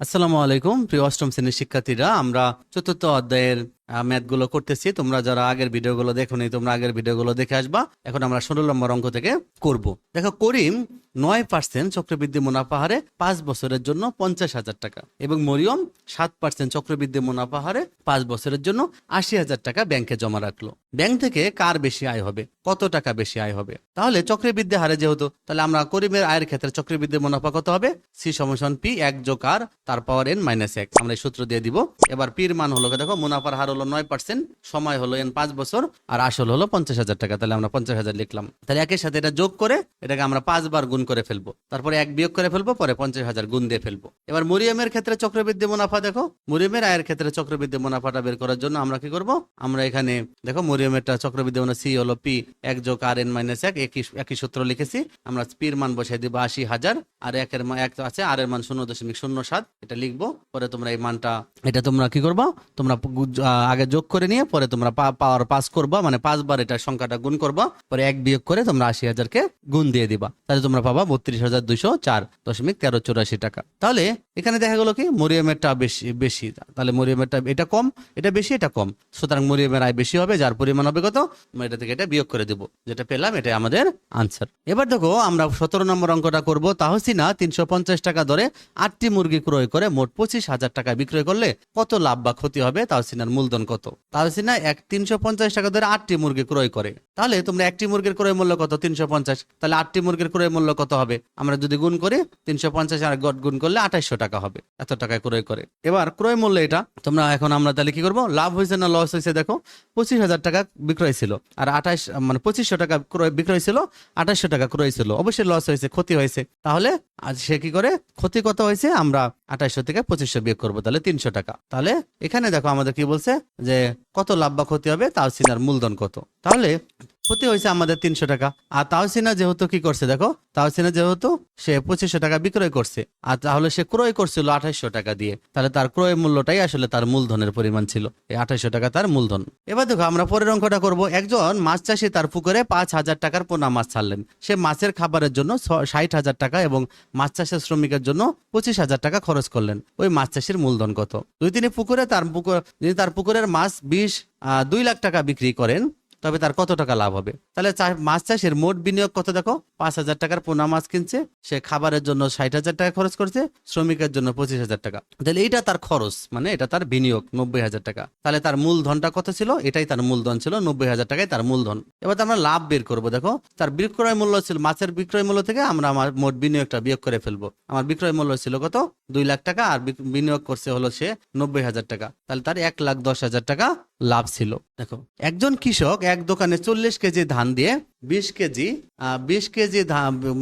আসসালামু আলাইকুম প্রিয় অষ্টম শ্রেণির শিক্ষার্থীরা। আমরা চতুর্থ অধ্যায়ের ম্যাথগুলো করতেছি। তোমরা যারা আগের ভিডিওগুলো দেখোনি, তোমরা আগের ভিডিওগুলো দেখে আসবা। এখন আমরা ষোলো নম্বর অঙ্ক থেকে করব। দেখো, করিম নয় পার্সেন্ট চক্রবৃদ্ধি মুনাফা হারে পাঁচ বছরের জন্য পঞ্চাশ হাজার টাকা এবং মরিয়ম সাত পার্সেন্ট চক্রবৃদ্ধি মুনাফা হারে পাঁচ বছরের জন্য আশি হাজার টাকা ব্যাংকে জমা রাখল। ব্যাংক থেকে কার বেশি আয় হবে? কত টাকা বেশি আয় হবে? তাহলে চক্রবৃদ্ধি হারে যেহেতু, তাহলে আমরা করিমের আয়ের ক্ষেত্রে চক্রবৃদ্ধি মুনাফা কত হবে? সি সমসন পি এক যোগ আর, তার পাওয়ার এন মাইনাস এক। আমরা এই সূত্র দিয়ে দিব। এবার পির মান হলো, দেখো, মুনাফার হার হলো নয় পার্সেন্ট, সময় হলো এন পাঁচ বছর, আর আসল হলো পঞ্চাশ হাজার টাকা, তাহলে আমরা পঞ্চাশ হাজার লিখলাম। তাহলে একের সাথে এটা যোগ করে এটাকে আমরা পাঁচবার গুণ করে ফেলব। তারপরে এক বিয়োগ করে ফেলব, পরে পঞ্চাশ হাজার গুণ দিয়ে ফেলব। এবার মরিয়মের ক্ষেত্রে চক্রবৃদ্ধি মুনাফা দেখো। মরিয়মের আয়ের ক্ষেত্রে চক্রবৃদ্ধি মুনাফাটা বের করার জন্য আমরা কি করব? আমরা এখানে দেখো মরিয়মেরটা চক্রবৃদ্ধি মুনাফা সি হলো পি, এক যোগ আর এন মাইনাস এক, একই সূত্র লিখেছি। আমরা পির মান বসাই দিব আশি হাজার, আর একের মান এক আছে, আর এর মান শূন্য দশমিক শূন্য সাত, এটা লিখব। পরে তোমরা এই মানটা, এটা তোমরা কি করব? তোমরা আগে যোগ করে নিয়ে পরে তোমরা পাওয়ার পাস করবা মানে পাঁচবার এটা সংখ্যাটা গুণ করবা, পরে এক বিয়োগ করে তোমরা আশি হাজারকে গুণ দিয়ে দিবা। তাহলে তোমরা পাবা বত্রিশ হাজার দুইশো চার দশমিক তেরো চুরাশি টাকা। তাহলে এখানে দেখা গেলো কি? মরিয়মেরটা বেশি বেশি। তাহলে মরিয়মেরটা এটা কম, এটা বেশি, এটা কম। সুতরাং মরিয়মের আয় বেশি হবে, যার পরিমাণ হবে কত? এটা থেকে এটা বিয়োগ করে দেবো। যেটা পেলাম এটা আমাদের আনসার এবার দেখো, আমরা সতেরো নম্বর অঙ্কটা করব। তাহসিনা তিনশো পঞ্চাশ টাকা ধরে আটটি মুরগি ক্রয় করে মোট পঁচিশ হাজার টাকা বিক্রয় করলে কত লাভ বা ক্ষতি হবে? তাহসিনার মূলধন কত? তাহসিনা এক তিনশো পঞ্চাশ টাকা ধরে আটটি মুরগি ক্রয় করে। তাহলে তোমরা একটি মুরগির ক্রয় মূল্য কত? তিনশো পঞ্চাশ। তাহলে আটটি মুরগির ক্রয় মূল্য কত হবে? আমরা যদি গুণ করি, তিনশো পঞ্চাশ আর গড় গুণ করলে আঠাইশশো টাকা হবে এত টাকায় ক্রয় করে। এবার ক্রয় মূল্য এটা। তোমরা এখন আমরা তাহলে কি করব? লাভ হয়েছে না লস হয়েছে? দেখো, পঁচিশ হাজার টাকা বিক্রয় ছিল আর আঠাশ মানে পঁচিশশো টাকা ক্রয়, বিক্রয় ছিল আঠাশশো টাকা ক্রয় ছিল। অবশ্যই লস হয়েছে, ক্ষতি হয়েছে। তাহলে আজ সে কি করে? ক্ষতি কত হয়েছে? আমরা আঠাইশো থেকে পঁচিশশো বিয়োগ করব, তাহলে তিনশো টাকা। তাহলে এখানে দেখো আমাদের কি বলছে? যে কত লাভ বা ক্ষতি হবে? তার সিনার মূলধন কত? তাহলে ক্ষতি হয়েছে আমাদের তিনশো টাকা। আর তাওসিনা যেহেতু কি করছে দেখো? তাওসিনা যেহেতু সে পঁচিশশো টাকা বিক্রয় করছে। আর তাহলে সে ক্রয় করছিল আঠাইশশো টাকা দিয়ে। তাহলে তার ক্রয় মূল্যটাই আসলে তার মূলধনের পরিমাণ ছিল। এই আঠাইশশো টাকা তার মূলধন। এবার দেখো, আমরা পরের অঙ্কটা করব। একজন মাছ চাষি তার পুকুরে পাঁচ হাজার টাকার পোনা মাছ ছাড়লেন। সে মাছের খাবারের জন্য ষাট হাজার টাকা এবং মাছ চাষের শ্রমিকের জন্য পঁচিশ হাজার টাকা খরচ করলেন। ওই মাছ চাষির মূলধন কত? যদি তিনি পুকুরে তার পুকুর তার পুকুরের মাছ বিশ দুই লাখ টাকা বিক্রি করেন তবে তার কত টাকা লাভ হবে? তাহলে মাছ চাষের মোট বিনিয়োগ কত দেখো? পাঁচ হাজার টাকার পোনা মাছ কিনছে, সে খাবারের জন্য ষাট হাজার টাকা খরচ করছে, শ্রমিকের জন্য পঁচিশ হাজার টাকা। তাহলে এইটা তার খরচ মানে এটা তার বিনিয়োগ, নব্বই হাজার টাকা। তাহলে তার মূলধনটা কত ছিল? এটাই তার মূলধন ছিল, নব্বই হাজার টাকাই তার মূলধন। এবার আমরা লাভ বের করব, দেখো। তার বিক্রয় মূল্য ছিল, মাছের বিক্রয় মূল্য থেকে আমরা আমার মোট বিনিয়োগটা বিয়োগ করে ফেলব। আমার বিক্রয় মূল্য ছিল কত? দুই লাখ টাকা, আর বিনিয়োগ করছে হলো সে নব্বই হাজার টাকা। তাহলে তার এক লাখ দশ হাজার টাকা লাভ ছিল। দেখো, একজন কৃষক এক দোকানে চল্লিশ কেজি ধান দিয়ে বিশ কেজি বিশ কেজি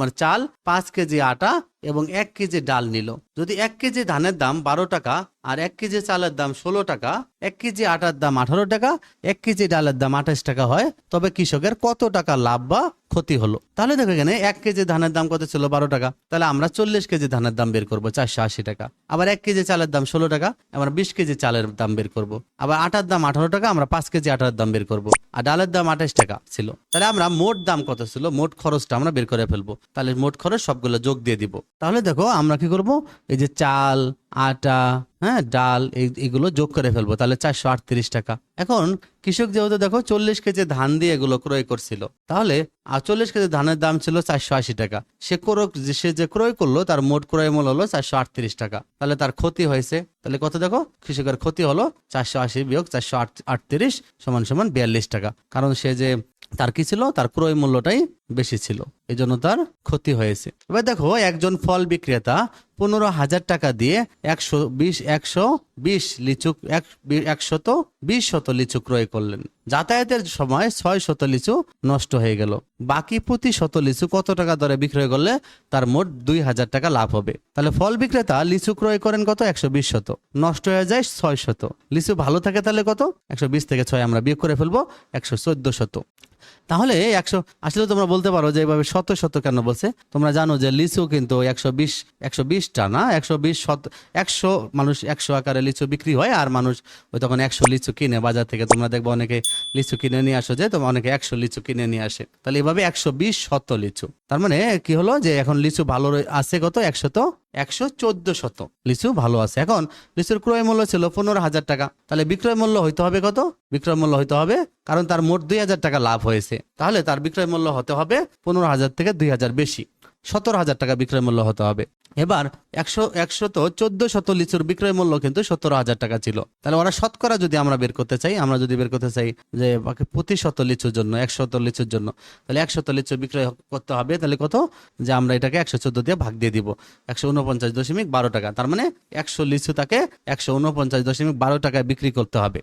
মানে চাল, পাঁচ কেজি আটা এবং এক কেজি ডাল নিল। যদি এক কেজি ধানের দাম বারো টাকা আর এক কেজি চালের দাম ষোলো টাকা, এক কেজি আটার দাম আঠারো টাকা, এক কেজি ডালের দাম আঠাশ টাকা হয়, তবে কৃষকের কত টাকা লাভ বা ক্ষতি হলো? তাহলে দেখো এখানে এক কেজি ধানের দাম কত ছিল? বারো টাকা। তাহলে আমরা চল্লিশ কেজি ধানের দাম বের করব, চারশো আশি টাকা। আবার এক কেজি চালের দাম ষোলো টাকা আমরা বিশ কেজি চালের দাম বের করব। আবার আটার দাম আঠারো টাকা, আমরা পাঁচ কেজি আটার দাম বের করব। আর ডালের দাম আঠাশ টাকা ছিল। তাহলে আমরা মোট দাম কত ছিল? মোট খরচটা আমরা বের করে ফেলব। তাহলে মোট খরচ সবগুলো যোগ দিয়ে দিব। তাহলে দেখো, আমরা কি করব? এই যে চাল, আটা হ্যাঁ ডাল এগুলো যোগ করে ফেলব। তাহলে চারশো আটত্রিশ টাকা। এখন কৃষক যেহেতু দেখো, চল্লিশ কেজি ধান দিয়ে এগুলো ক্রয় করছিল। তাহলে চল্লিশ কেজি ধানের দাম ছিল চারশো আশি টাকা। সে ক্রয়, সে যে ক্রয় করল, তার মোট ক্রয় মূল্য হলো চারশো আটত্রিশ টাকা। তাহলে তার ক্ষতি হয়েছে। তাহলে কত দেখো? কৃষকের ক্ষতি হলো চারশো আশি বিয়োগ চারশো আট, আটত্রিশ সমান সমান বিয়াল্লিশ টাকা। কারণ সে যে তার কি ছিল? তার ক্রয় মূল্যটাই বেশি ছিল। এই জন্য তার ক্ষতি হয়েছে। এবার দেখো, একজন ফল বিক্রেতা পনেরো হাজার টাকা দিয়ে একশো বিশ একশো বিশ লিচু একশত বিশ শত লিচু ক্রয় করলেন। যাতায়াতের সময় ছয় শত লিচু নষ্ট হয়ে গেল। বাকি প্রতি শত লিচু কত টাকা দরে বিক্রয় করলে তার মোট দুই হাজার টাকা লাভ হবে। তাহলে ফল বিক্রেতা লিচু ক্রয় করেন কত? একশো বিশ শত। নষ্ট হয়ে যায় ছয় শত। লিচু ভালো থাকে তাহলে কত? একশো বিশ থেকে ছয় আমরা বিয়োগ করে ফেলব, একশো চোদ্দ শত। তাহলে একশো, আসলে তোমরা বলতে পারো যে এইভাবে শত শত কেন বলছে? তোমরা জানো যে লিচু কিন্তু একশো বিশ, একশো বিশটা না? একশো বিশ শত, একশো মানুষ একশো আকারে লিচু বিক্রি হয় আর মানুষ ওই তখন একশো লিচু কিনে বাজার থেকে। তোমরা দেখব অনেকে লিচু কিনে নিয়ে আসো যে তোমার অনেকে একশো লিচু কিনে নিয়ে আসে। তাহলে এভাবে একশো বিশ শত লিচু। তার মানে কি হলো যে এখন লিচু ভালো আছে কত? একশো তো একশো চোদ্দ শত। লিচু ভালো আছে। এখন লিচুর ক্রয় মূল্য ছিল পনেরো হাজার টাকা। তাহলে বিক্রয় মূল্য হইতে হবে কত? বিক্রয় মূল্য হইতে হবে কারণ তার মোট দুই হাজার টাকা লাভ হয়েছে। তাহলে তার বিক্রয় মূল্য হতে হবে পনেরো হাজার থেকে দুই হাজার বেশি। সতেরো হাজার টাকা বিক্রয় মূল্য হতে হবে। এবার একশো একশত চোদ্দ শত লিচুর বিক্রয় মূল্য কিন্তু সতেরো হাজার টাকা ছিল। তাহলে ওরা শতকরা যদি আমরা বের করতে চাই, আমরা যদি বের করতে চাই যে প্রতি শত লিচুর জন্য একশত লিচুর জন্য, তাহলে একশত লিচু বিক্রয় করতে হবে, তাহলে কত? যে আমরা এটাকে একশো চোদ্দ দিয়ে ভাগ দিয়ে দিব। একশো উনপঞ্চাশ দশমিক বারো টাকা। তার মানে একশো লিচু তাকে একশো উনপঞ্চাশ দশমিক বারো টাকায় বিক্রি করতে হবে।